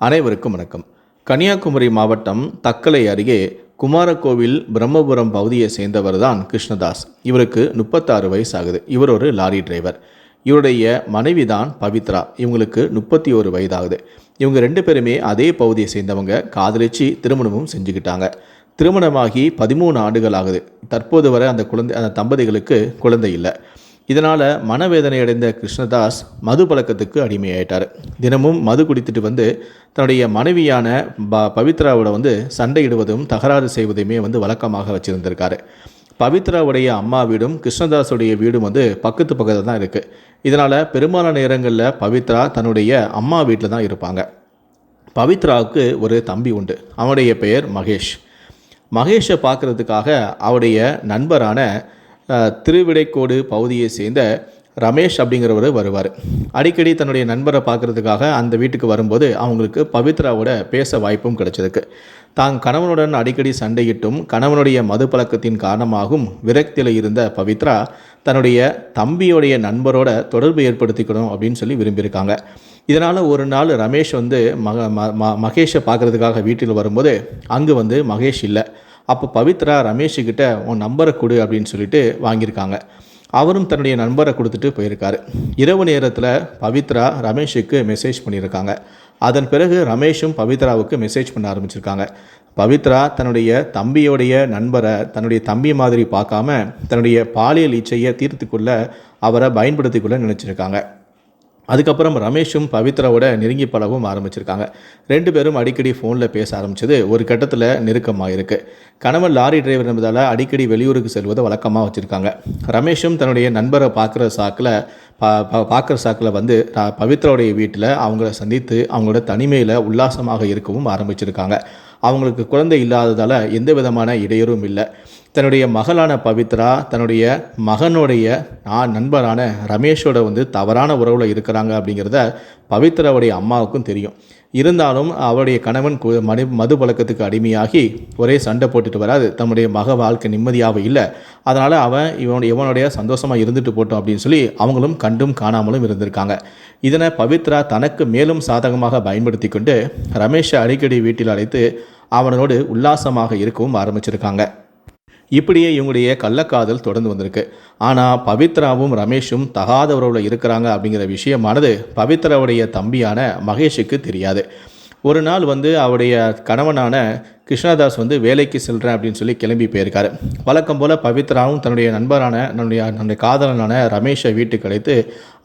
அனைவருக்கும் வணக்கம். கன்னியாகுமரி மாவட்டம் தக்கலை அருகே குமாரகோவில் பிரம்மபுரம் பகுதியை சேர்ந்தவர் தான் கிருஷ்ணதாஸ். இவருக்கு முப்பத்தாறு வயசு ஆகுது இவர் ஒரு லாரி டிரைவர். இவருடைய மனைவி தான் பவித்ரா. இவங்களுக்கு முப்பத்தி ஒரு வயதாகுது. இவங்க ரெண்டு பேருமே அதே பகுதியை சேர்ந்தவங்க. காதலிச்சு திருமணமும் செஞ்சுக்கிட்டாங்க. திருமணமாகி பதிமூணு ஆண்டுகள் ஆகுது தற்போது வரை அந்த குழந்தை அந்த தம்பதிகளுக்கு குழந்தை இல்லை. இதனால் மனவேதனை அடைந்த கிருஷ்ணதாஸ் மது பழக்கத்துக்கு அடிமையாயிட்டார். தினமும் மது குடித்துட்டு வந்து தன்னுடைய மனைவியான ப பவித்ராவோட வந்து சண்டையிடுவதும் தகராறு செய்வதையுமே வந்து வழக்கமாக வச்சுருந்திருக்காரு. பவித்ராவுடைய அம்மா வீடும் கிருஷ்ணதாஸுடைய வீடும் வந்து பக்கத்து பக்கத்தில் தான் இருக்குது இதனால் பெரும்பாலான நேரங்களில் பவித்ரா தன்னுடைய அம்மா வீட்டில் தான் இருப்பாங்க. பவித்ராவுக்கு ஒரு தம்பி உண்டு. அவனுடைய பெயர் மகேஷ். மகேஷை பார்க்குறதுக்காக அவருடைய நண்பரான திருவிடைக்கோடு பகுதியை சேர்ந்த ரமேஷ் அப்படிங்கிறவர் வருவார். அடிக்கடி தன்னுடைய நண்பரை பார்க்குறதுக்காக அந்த வீட்டுக்கு வரும்போது அவங்களுக்கு பவித்ராவோட பேச வாய்ப்பும் கிடைச்சதுக்கு. தான் கணவனுடன் அடிக்கடி சண்டையிட்டும் கணவனுடைய மது பழக்கத்தின் காரணமாகவும் விரக்தியில் இருந்த பவித்ரா தன்னுடைய தம்பியோடைய நண்பரோட தொடர்பு ஏற்படுத்திக்கணும் அப்படின்னு சொல்லி விரும்பியிருக்காங்க. இதனால் ஒரு நாள் ரமேஷ் வந்து மக ம- ம- மகேஷை பார்க்குறதுக்காக வீட்டில் வரும்போது அங்கே வந்து மகேஷ் இல்லை. அப்போ பவித்ரா ரமேஷுக்கிட்ட உன் நம்பரை கொடு அப்படின்னு சொல்லிட்டு வாங்கியிருக்காங்க. அவரும் தன்னுடைய நண்பரை கொடுத்துட்டு போயிருக்காரு. இரவு நேரத்தில் பவித்ரா ரமேஷுக்கு மெசேஜ் பண்ணியிருக்காங்க. அதன் பிறகு ரமேஷும் பவித்ராவுக்கு மெசேஜ் பண்ண ஆரம்பிச்சிருக்காங்க. பவித்ரா தன்னுடைய தம்பியோடைய நண்பரை தன்னுடைய தம்பி மாதிரி பார்க்காம தன்னுடைய பாலியல் இச்சையை தீர்த்துக்குள்ள அவரை பயன்படுத்திக்கொள்ள நினச்சிருக்காங்க. அதுக்கப்புறம் ரமேஷும் பவித்ராவோட நெருங்கி பழகவும் ஆரம்பிச்சிருக்காங்க. ரெண்டு பேரும் அடிக்கடி ஃபோனில் பேச ஆரம்பிச்சது ஒரு கட்டத்தில் நெருக்கமாக இருக்குது கணவன் லாரி டிரைவர் என்பதால் அடிக்கடி வெளியூருக்கு செல்வதை வழக்கமாக வச்சுருக்காங்க. ரமேஷும் தன்னுடைய நண்பரை பார்க்குற சாக்கில் பா பா- பார்க்குற சாக்கில் வந்து பவித்ராவுடைய வீட்டில் அவங்கள சந்தித்து அவங்களோட தனிமையில் உல்லாசமாக இருக்கவும் ஆரம்பிச்சிருக்காங்க. அவங்களுக்கு குழந்தை இல்லாததால் எந்த விதமான இடையூறும் இல்லை. தன்னுடைய மகளான பவித்ரா தன்னுடைய மகனுடைய நான் நண்பரான ரமேஷோட வந்து தவறான உறவில் இருக்கிறாங்க அப்படிங்கிறத பவித்ராவுடைய அம்மாவுக்கும் தெரியும். இருந்தாலும் அவருடைய கணவன் கு- மது மது பழக்கத்துக்கு அடிமையாகி ஒரே சண்டை போட்டுட்டு வராது. தன்னுடைய மக வாழ்க்கை நிம்மதியாக இல்லை. அதனால் அவன் இவனுடைய இவனுடைய சந்தோஷமாக இருந்துட்டு போட்டோம் அப்படின்னு சொல்லி அவங்களும் கண்டும் காணாமலும் இருந்திருக்காங்க. இதனை பவித்ரா தனக்கு மேலும் சாதகமாக பயன்படுத்தி கொண்டு ரமேஷை அடிக்கடி வீட்டில் அழைத்து அவனோடு உல்லாசமாக இருக்கவும் ஆரம்பிச்சிருக்காங்க. இப்படியே இவங்களுடைய கள்ளக்காதல் தொடர்ந்து வந்திருக்கு. ஆனால் பவித்ராவும் ரமேஷும் தகாத உறவில் இருக்கிறாங்க அப்படிங்கிற விஷயமானது பவித்ராவுடைய தம்பியான மகேஷுக்கு தெரியாது. ஒரு நாள் வந்து அவருடைய கணவனான கிருஷ்ணதாஸ் வந்து வேலைக்கு செல்கிறேன் அப்படின்னு சொல்லி கிளம்பி போயிருக்காரு. வழக்கம் போல் பவித்ராவும் தன்னுடைய நண்பரான தன்னுடைய தன்னுடைய காதலனான ரமேஷை வீட்டுக்கு அழைத்து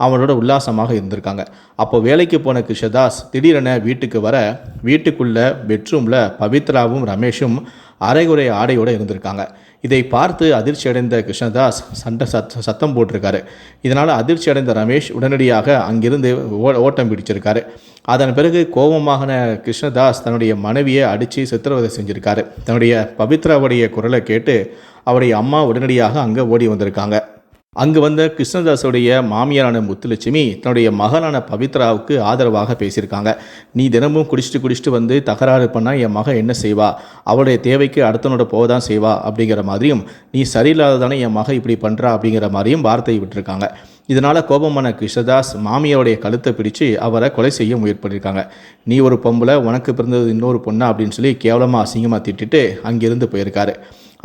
அவனோட உல்லாசமாக இருந்திருக்காங்க. அப்போ வேலைக்கு போன கிருஷ்ணதாஸ் திடீரென வீட்டுக்கு வர வீட்டுக்குள்ள பெட்ரூமில் பவித்ராவும் ரமேஷும் அரைகுறை ஆடையோடு இருந்திருக்காங்க. இதை பார்த்து அதிர்ச்சி அடைந்த கிருஷ்ணதாஸ் சண்டை சத் சத்தம் போட்டிருக்காரு. இதனால் அதிர்ச்சி அடைந்த ரமேஷ் உடனடியாக அங்கிருந்து ஓ ஓட்டம் பிடிச்சிருக்காரு. அதன் பிறகு கோபமாகன கிருஷ்ணதாஸ் தன்னுடைய மனைவியை அடித்து சித்திரவதை செஞ்சிருக்காரு. தன்னுடைய பவித்ராவுடைய குரலை கேட்டு அவருடைய அம்மா உடனடியாக அங்கே ஓடி வந்திருக்காங்க. அங்கு வந்த கிருஷ்ணதாஸுடைய மாமியாரான முத்துலட்சுமி தன்னுடைய மகனான பவித்ராவுக்கு ஆதரவாக பேசியிருக்காங்க. நீ தினமும் குடிச்சிட்டு குடிச்சிட்டு வந்து தகராறு பண்ணால் என் மகன் என்ன செய்வா? அவளுடைய தேவைக்கு அடுத்தனோட போக தான் செய்வா? அப்படிங்கிற மாதிரியும் நீ சரியில்லாததானே என் மகன் இப்படி பண்ணுறா அப்படிங்கிற மாதிரியும் வார்த்தை விட்டுருக்காங்க. இதனால் கோபமான கிருஷ்ணதாஸ் மாமியாருடைய கழுத்தை பிடிச்சு அவரை கொலை செய்ய முயற்சி பண்ணியிருக்காங்க. நீ ஒரு பொம்பளை உனக்கு பிறந்தது இன்னொரு பொண்ணா? அப்படின்னு சொல்லி கேவலமாக அசிங்கமாக திட்டிட்டு அங்கிருந்து போயிருக்காரு.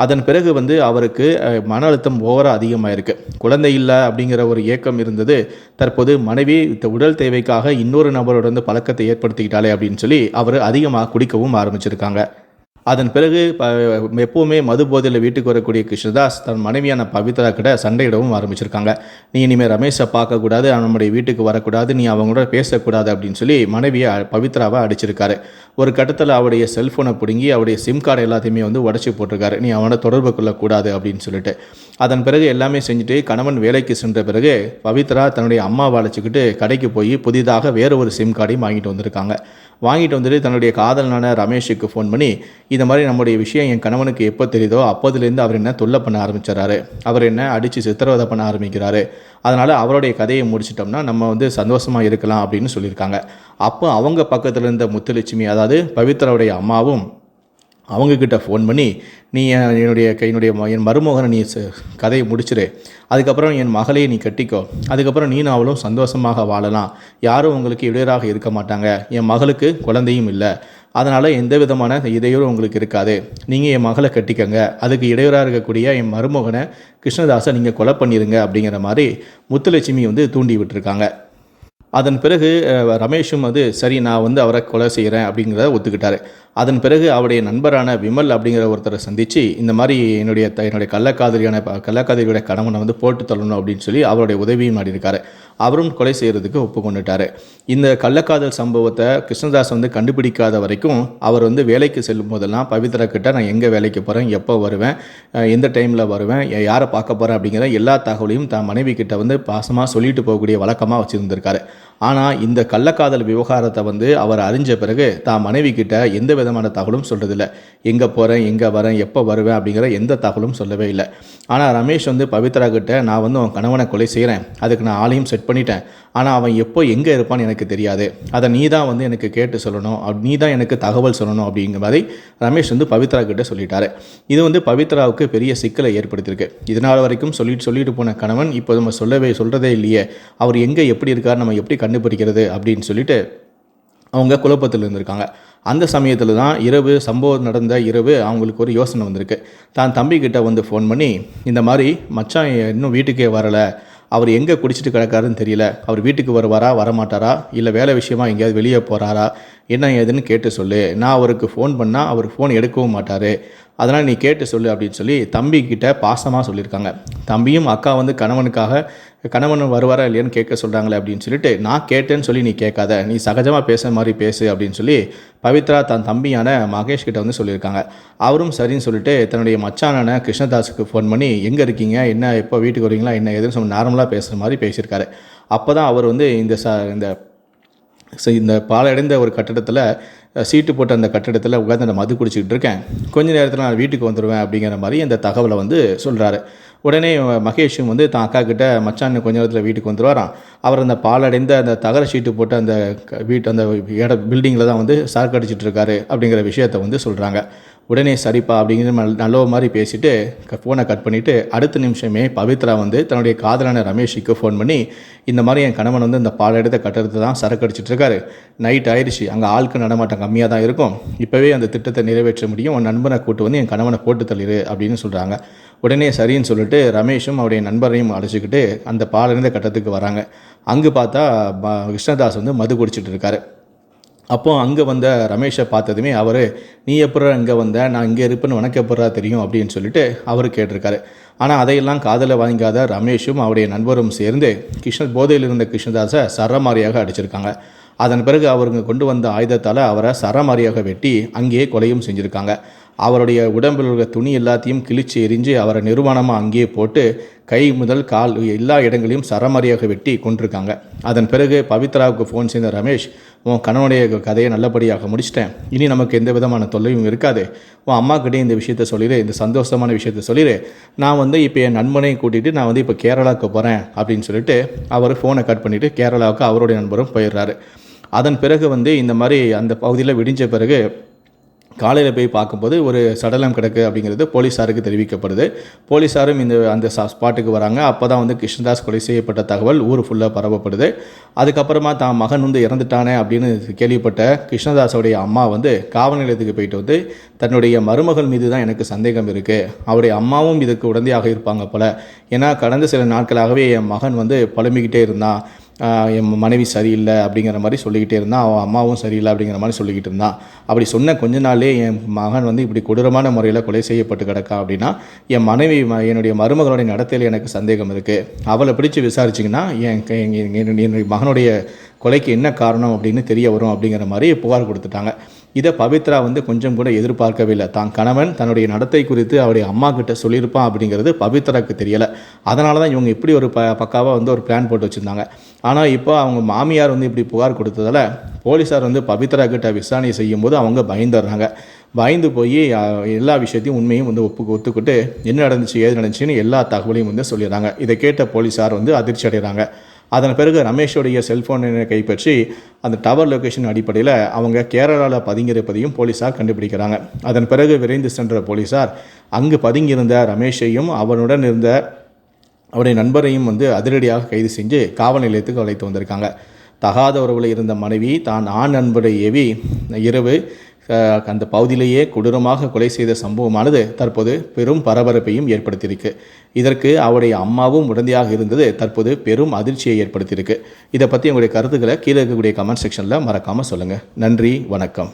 அதன் பிறகு வந்து அவருக்கு மன அழுத்தம் ஓவராக அதிகமாயிருக்கு. குழந்தை இல்லை அப்படிங்கிற ஒரு ஏக்கம் இருந்தது. தற்போது மனைவி இந்த உடல் தேவைக்காக இன்னொரு நபரோட வந்து பழக்கத்தை ஏற்படுத்திக்கிட்டாலே அப்படின்னு சொல்லி அவர் அதிகமாக குடிக்கவும் ஆரம்பிச்சிருக்காங்க. அதன் பிறகு எப்போவுமே மது போதையில் வீட்டுக்கு வரக்கூடிய கிருஷ்ணதாஸ் தன் மனைவியான பவித்ரா கிட்ட சண்டையிடவும் ஆரம்பிச்சிருக்காங்க. நீ இனிமேல் ரமேஷை பார்க்கக்கூடாது நம்முடைய வீட்டுக்கு வரக்கூடாது நீ அவங்களோட பேசக்கூடாது அப்படின்னு சொல்லி மனைவியை பவித்ராவை அடிச்சிருக்காரு. ஒரு கட்டத்தில் அவருடைய செல்ஃபோனை பிடுங்கி அவருடைய சிம் கார்டு எல்லாத்தையுமே வந்து உடச்சி போட்டிருக்காரு. நீ அவனை தொடர்பு கொள்ளக்கூடாது அப்படின்னு சொல்லிட்டு. அதன் பிறகு எல்லாமே செஞ்சுட்டு கணவன் வேலைக்கு சென்ற பிறகு பவித்ரா தன்னுடைய அம்மாவை அழைச்சிக்கிட்டு கடைக்கு போய் புதிதாக வேறு ஒரு சிம் கார்டையும் வாங்கிட்டு வந்திருக்காங்க. வாங்கிட்டு வந்துட்டு தன்னுடைய காதலனான ரமேஷுக்கு ஃபோன் பண்ணி இந்த மாதிரி நம்முடைய விஷயம் என் கணவனுக்கு எப்போ தெரியுதோ அப்போதுலேருந்து அவர் என்ன தொல்லை பண்ண ஆரம்பிச்சிடறாரு. அவர் என்ன அடித்து சித்திரவதை பண்ண ஆரம்பிக்கிறாரு. அதனால் அவருடைய கதையை முடிச்சிட்டோம்னா நம்ம வந்து சந்தோஷமாக இருக்கலாம் அப்படின்னு சொல்லியிருக்காங்க. அப்போ அவங்க பக்கத்தில் இருந்த முத்துலட்சுமி அதாவது பவித்ராவுடைய அம்மாவும் அவங்கக்கிட்ட ஃபோன் பண்ணி நீ என் என்னுடைய என்னுடைய என் மருமகனை நீ ச- கதையை முடிச்சிரு. அதுக்கப்புறம் என் மகளையை நீ கட்டிக்கோ. அதுக்கப்புறம் நீனும் அவளும் சந்தோஷமாக வாழலாம். யாரும் உங்களுக்கு இடையராக இருக்க மாட்டாங்க. என் மகளுக்கு குழந்தையும் இல்லை. அதனால் எந்த விதமான இடையூறும் உங்களுக்கு இருக்காது. நீங்கள் என் மகளை கட்டிக்கங்க. அதுக்கு இடையூறாக இருக்கக்கூடிய என் மருமகனை கிருஷ்ணதாசை நீங்கள் கொலை பண்ணிடுங்க அப்படிங்கிற மாதிரி முத்துலட்சுமி வந்து தூண்டி விட்டுருக்காங்க. அதன் பிறகு ரமேஷும் வந்து சரி நான் வந்து அவரை கொலை செய்கிறேன் அப்படிங்கிறத ஒத்துக்கிட்டார். அதன் பிறகு அவருடைய நண்பரான விமல் அப்படிங்கிற ஒருத்தரை சந்தித்து இந்த மாதிரி என்னுடைய த- என்னுடைய கள்ளக்காதலியான ப- கள்ளக்காதலியுடைய கணவனை வந்து போட்டு தள்ளணும் அப்படின்னு சொல்லி அவருடைய உதவியும் நாடியிருக்காரு. அவரும் கொலை செய்கிறதுக்கு ஒப்புக்கொண்டுட்டாரு. இந்த கள்ளக்காதல் சம்பவத்தை கிருஷ்ணதாஸ் வந்து கண்டுபிடிக்காத வரைக்கும் அவர் வந்து வேலைக்கு செல்லும் போதெல்லாம் பவித்ரா கிட்ட நான் எங்கே வேலைக்கு போகிறேன் எப்போ வருவேன் எந்த டைமில் வருவேன் யாரை பார்க்க போகிறேன் அப்படிங்கிற எல்லா தகவலையும் தான் மனைவி கிட்ட வந்து பாசமாக சொல்லிட்டு போகக்கூடிய வழக்கமாக வச்சுருந்துருக்காரு. ஆனால் இந்த கள்ளக்காதல் விவகாரத்தை வந்து அவர் அறிஞ்ச பிறகு தான் மனைவி கிட்ட எந்த விதமான தகவலும் சொல்கிறதில்ல எங்கே போகிறேன் எங்கே வரேன் எப்போ வருவேன் அப்படிங்கிற எந்த தகவலும் சொல்லவே இல்லை. ஆனால் ரமேஷ் வந்து பவித்ரா கிட்ட நான் வந்து அவன் கணவனை கொலை செய்கிறேன் அதுக்கு நான் ஆளையும் செட் பண்ணிட்டேன். ஆனால் அவன் எப்போ எங்கே இருப்பான்னு எனக்கு தெரியாது. அதை நீ தான் வந்து எனக்கு கேட்டு சொல்லணும். அப் நீ தான் எனக்கு தகவல் சொல்லணும் அப்படிங்கிற மாதிரி ரமேஷ் வந்து பவித்ரா கிட்ட சொல்லிட்டாரு. இது வந்து பவித்ராவுக்கு பெரிய சிக்கலை ஏற்படுத்தியிருக்கு. இதனால் வரைக்கும் சொல்லிட்டு சொல்லிட்டு போன கணவன் இப்போ நம்ம சொல்லவே சொல்கிறதே இல்லையே. அவர் எங்கே எப்படி இருக்கார் நம்ம எப்படி கண்டுபிடிக்கிறது அப்படின்னு சொல்லிட்டு அவங்க குழப்பத்தில் இருந்திருக்காங்க. அந்த சமயத்தில் தான் இரவு சம்பவம் நடந்த இரவு அவங்களுக்கு ஒரு யோசனை வந்திருக்கு. தான் தம்பிக்கிட்ட வந்து ஃபோன் பண்ணி இந்த மாதிரி மச்சான் இன்னும் வீட்டுக்கே வரலை. அவர் எங்கே குடிச்சிட்டு கிடக்காருன்னு தெரியல. அவர் வீட்டுக்கு வருவாரா வரமாட்டாரா? இல்லை வேலை விஷயமா எங்கேயாவது வெளியே போகிறாரா என்ன ஏதுன்னு கேட்டு சொல்லு. நான் அவருக்கு ஃபோன் பண்ணால் அவர் ஃபோன் எடுக்கவும் மாட்டார். அதனால் நீ கேட்டு சொல்லு அப்படின்னு சொல்லி தம்பிக்கிட்ட பாசமாக சொல்லியிருக்காங்க. தம்பியும் அக்கா வந்து கணவனுக்காக கணவன் வருவாரா இல்லையான்னு கேட்க சொல்கிறாங்களே அப்படின்னு சொல்லிட்டு நான் கேட்டேன்னு சொல்லி நீ கேட்காத நீ சகஜமாக பேசுகிற மாதிரி பேசு அப்படின்னு சொல்லி பவித்ரா தன் தம்பியான மகேஷ் கிட்ட வந்து சொல்லியிருக்காங்க. அவரும் சரின்னு சொல்லிட்டு தன்னுடைய மச்சானான கிருஷ்ணதாஸுக்கு ஃபோன் பண்ணி எங்கே இருக்கீங்க? என்ன எப்போ வீட்டுக்கு வரீங்களா? என்ன எதுன்னு சொல்லி நார்மலாக பேசுகிற மாதிரி பேசியிருக்காரு. அப்போ தான் அவர் வந்து இந்த ச இந்த இந்த பாலடைந்த ஒரு கட்டடத்தில் சீட்டு போட்ட அந்த கட்டடத்தில் உட்காந்து நான் மது குடிச்சிக்கிட்டு இருக்கேன். கொஞ்ச நேரத்தில் நான் வீட்டுக்கு வந்துடுவேன் அப்படிங்கிற மாதிரி அந்த தகவலை வந்து சொல்கிறாரு உடனே மகேஷும் வந்து தான் அக்கா கிட்ட மச்சான் கொஞ்ச நேரத்தில் வீட்டுக்கு வந்துடுவாராம் அவர் அந்த பாலடைந்த அந்த தகர சீட்டு போட்டு அந்த க- வீட்டு அந்த இட பில்டிங்கில் தான் வந்து சார்க் அடிச்சிட்டு இருக்காரு அப்படிங்கிற விஷயத்தை வந்து சொல்கிறாங்க உடனே சரிப்பா அப்படிங்கிற நல்ல- மாதிரி பேசிட்டு ஃபோனை கட் பண்ணிவிட்டு அடுத்த நிமிஷமே பவித்ரா வந்து தன்னுடைய காதலான ரமேஷுக்கு ஃபோன் பண்ணி இந்த மாதிரி என் கணவன் வந்து இந்த பாலெடுத்த கட்டடத்தை தான் சரக்கு அடிச்சிட்ருக்காரு நைட் ஆயிடுச்சு. அங்கே ஆளுக்கு நடமாட்டம் கம்மியாக தான் இருக்கும். இப்போவே அந்த திட்டத்தை நிறைவேற்ற முடியும். உன் நண்பனை கூட்டு வந்து என் கணவனை போட்டு தள்ளிடு அப்படின்னு சொல்கிறாங்க உடனே சரின்னு சொல்லிட்டு ரமேஷும் அவருடைய நண்பரையும் அழைச்சிக்கிட்டு அந்த பாலிருந்த கட்டத்துக்கு வராங்க. அங்கே பார்த்தா ப- கிருஷ்ணதாஸ் வந்து மது குடிச்சிட்டு இருக்காரு. அப்போது அங்கே வந்த ரமேஷை பார்த்ததுமே அவர் நீ எப்படா இங்கே வந்த? நான் இங்கே இருப்பேன்னு உனக்கு எப்படா தெரியும்? அப்படின்னு சொல்லிட்டு அவர் கேட்டிருக்காரு. ஆனால் அதையெல்லாம் காதல வாங்காத ரமேஷும் அவருடைய நண்பரும் சேர்ந்து கிருஷ்ண போதையில் இருந்த கிருஷ்ணதாஸை சரமாரியாக அடிச்சிருக்காங்க. அதன் பிறகு அவருங்க கொண்டு வந்த ஆயுதத்தால் அவரை சரமாரியாக வெட்டி அங்கேயே கொலையும் செஞ்சுருக்காங்க. அவருடைய உடம்பில் உள்ள துணி எல்லாத்தையும் கிழிச்சு எரிஞ்சு அவரை நிர்வாணமாக அங்கேயே போட்டு கை முதல் கால் எல்லா இடங்களையும் சரமாரியாக வெட்டி கொண்டிருக்காங்க அதன் பிறகு பவித்ராவுக்கு ஃபோன் செய்த ரமேஷ் உன் கணவனுடைய கதையை நல்லபடியாக முடிச்சிட்டேன். இனி நமக்கு எந்த விதமான தொல்லையும் இருக்காது. உன் அம்மாக்கிட்டே இந்த விஷயத்த சொல்லிடு இந்த சந்தோஷமான விஷயத்த சொல்லிடு நான் வந்து இப்போ என் நண்பனை கூட்டிகிட்டு நான் வந்து இப்போ கேரளாவுக்கு போகிறேன் அப்படின்னு சொல்லிட்டு அவர் ஃபோனை கட் பண்ணிவிட்டு கேரளாவுக்கு அவருடைய நண்பரும் போயிடுறாரு. அதன் பிறகு வந்து இந்த மாதிரி அந்த பகுதியில் விடிஞ்ச பிறகு காலையில் போய் பார்க்கும்போது ஒரு சடலம் கிடக்கு அப்படிங்கிறது போலீஸாருக்கு தெரிவிக்கப்படுது. போலீஸாரும் இந்த அந்த சா- ஸ்பாட்டுக்கு வராங்க. அப்போ தான் வந்து கிருஷ்ணதாஸ் கொலை செய்யப்பட்ட தகவல் ஊர் ஃபுல்லாக பரவப்படுது அதுக்கப்புறமா தான் மகன் வந்து இறந்துட்டானே அப்படின்னு கேள்விப்பட்ட கிருஷ்ணதாஸோடைய அம்மா வந்து காவல் நிலையத்துக்கு போயிட்டு வந்து தன்னுடைய மருமகள் மீது தான் எனக்கு சந்தேகம் இருக்குது அவருடைய அம்மாவும் இதுக்கு உடந்தையாக இருப்பாங்க போல. ஏன்னா கடந்த சில நாட்களாகவே என் மகன் வந்து புலம்பிக்கிட்டே இருந்தான். என் மனைவி சரியில்லை அப்படிங்கிற மாதிரி சொல்லிக்கிட்டே இருந்தான் அவன் அம்மாவும் சரியில்லை அப்படிங்கிற மாதிரி சொல்லிக்கிட்டு இருந்தான் அப்படி சொன்ன கொஞ்ச நாளே என் மகன் வந்து இப்படி கொடூரமான முறையில் கொலை செய்யப்பட்டு கிடக்கா அப்படின்னா என் மனைவி ம- என்னுடைய மருமகளுடைய நடத்தையில் எனக்கு சந்தேகம் இருக்குது அவளை பிடிச்சு விசாரிச்சிங்கன்னா என் என்னுடைய மகனுடைய கொலைக்கு என்ன காரணம் அப்படின்னு தெரிய வரும் அப்படிங்கிற மாதிரி புகார் கொடுத்துட்டாங்க. இதை பவித்ரா வந்து கொஞ்சம் கூட எதிர்பார்க்கவே இல்லை. தான் கணவன் தன்னுடைய நடத்தை குறித்து அவருடைய அம்மா கிட்ட சொல்லியிருப்பான் அப்படிங்கிறது பவித்ராவுக்கு தெரியலை. அதனால தான் இவங்க இப்படி ஒரு ப பக்காவாக வந்து ஒரு பிளான் போட்டு வச்சுருந்தாங்க. ஆனால் இப்போ அவங்க மாமியார் வந்து இப்படி புகார் கொடுத்ததால போலீஸார் வந்து பவித்ரா கிட்ட விசாரணை செய்யும்போது அவங்க பயந்துடுறாங்க. பயந்து போய் எல்லா விஷயத்தையும் உண்மையும் வந்து ஒப்பு ஒத்துக்கிட்டு என்ன நடந்துச்சு ஏது நடந்துச்சுன்னு எல்லா தகவலையும் வந்து சொல்லிடுறாங்க. இதை கேட்ட போலீஸார் வந்து அதிர்ச்சி அடைகிறாங்க. அதன் பிறகு ரமேஷோடைய செல்ஃபோனை கைப்பற்றி அந்த டவர் லொக்கேஷன் அடிப்படையில் அவங்க கேரளாவில் பதுங்கியிருப்பதையும் போலீஸார் கண்டுபிடிக்கிறாங்க. அதன் பிறகு விரைந்து சென்ற போலீஸார் அங்கு பதுங்கியிருந்த ரமேஷையும் அவனுடன் இருந்த அவருடைய நண்பரையும் வந்து அதிரடியாக கைது செஞ்சு காவல் நிலையத்துக்கு அழைத்து வந்திருக்காங்க. தகாத உறவில் இருந்த மனைவி தான் ஆண் நண்பரை ஏவி இரவு அந்த பகுதியிலேயே கொடூரமாக கொலை செய்த சம்பவமானது தற்போது பெரும் பரபரப்பையும் ஏற்படுத்தியிருக்கு. இதற்கு அவருடைய அம்மாவும் உடந்தையாக இருந்தது தற்போது பெரும் அதிர்ச்சியை ஏற்படுத்தியிருக்கு. இதை பற்றி உங்களுடைய கருத்துக்களை கீழே இருக்கக்கூடிய கமெண்ட் செக்ஷனில் மறக்காமல் சொல்லுங்கள் நன்றி வணக்கம்.